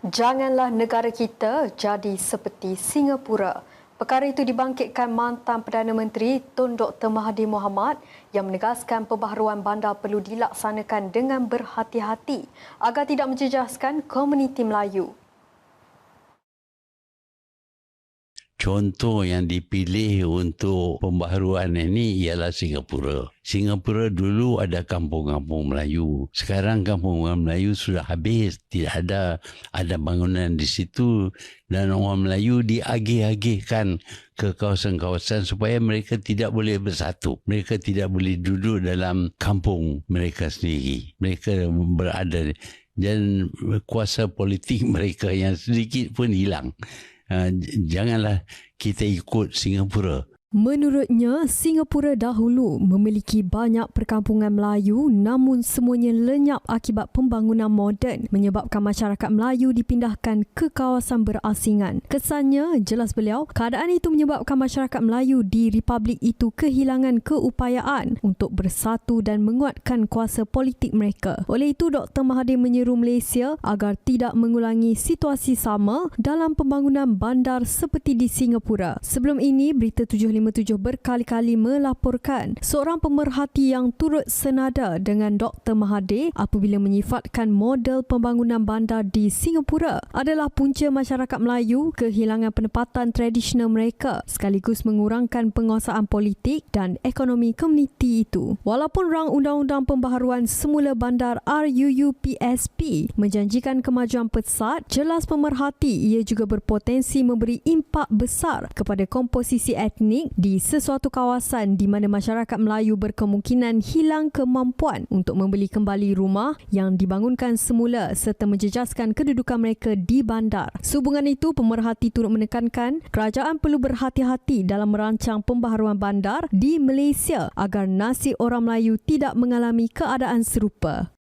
Janganlah negara kita jadi seperti Singapura. Perkara itu dibangkitkan mantan Perdana Menteri Tun Dr. Mahathir Mohamad yang menegaskan pembaharuan bandar perlu dilaksanakan dengan berhati-hati agar tidak menjejaskan komuniti Melayu. Contoh yang dipilih untuk pembaharuan ini ialah Singapura. Singapura dulu ada kampung-kampung Melayu. Sekarang kampung Melayu sudah habis. Tidak ada ada bangunan di situ. Dan orang Melayu diagih-agihkan ke kawasan-kawasan supaya mereka tidak boleh bersatu. Mereka tidak boleh duduk dalam kampung mereka sendiri. Mereka berada dan kuasa politik mereka yang sedikit pun hilang. Ah, janganlah kita ikut Singapura. Menurutnya, Singapura dahulu memiliki banyak perkampungan Melayu namun semuanya lenyap akibat pembangunan moden menyebabkan masyarakat Melayu dipindahkan ke kawasan berasingan. Kesannya, jelas beliau, keadaan itu menyebabkan masyarakat Melayu di Republik itu kehilangan keupayaan untuk bersatu dan menguatkan kuasa politik mereka. Oleh itu, Dr. Mahathir menyeru Malaysia agar tidak mengulangi situasi sama dalam pembangunan bandar seperti di Singapura. Sebelum ini, berita 75 57 berkali-kali melaporkan seorang pemerhati yang turut senada dengan Dr. Mahathir apabila menyifatkan model pembangunan bandar di Singapura adalah punca masyarakat Melayu kehilangan penempatan tradisional mereka sekaligus mengurangkan penguasaan politik dan ekonomi komuniti itu. Walaupun rang undang-undang pembaharuan semula bandar RUUPSP menjanjikan kemajuan pesat, jelas pemerhati ia juga berpotensi memberi impak besar kepada komposisi etnik di sesuatu kawasan di mana masyarakat Melayu berkemungkinan hilang kemampuan untuk membeli kembali rumah yang dibangunkan semula serta menjejaskan kedudukan mereka di bandar. Sehubungan itu, pemerhati turut menekankan kerajaan perlu berhati-hati dalam merancang pembaharuan bandar di Malaysia agar nasib orang Melayu tidak mengalami keadaan serupa.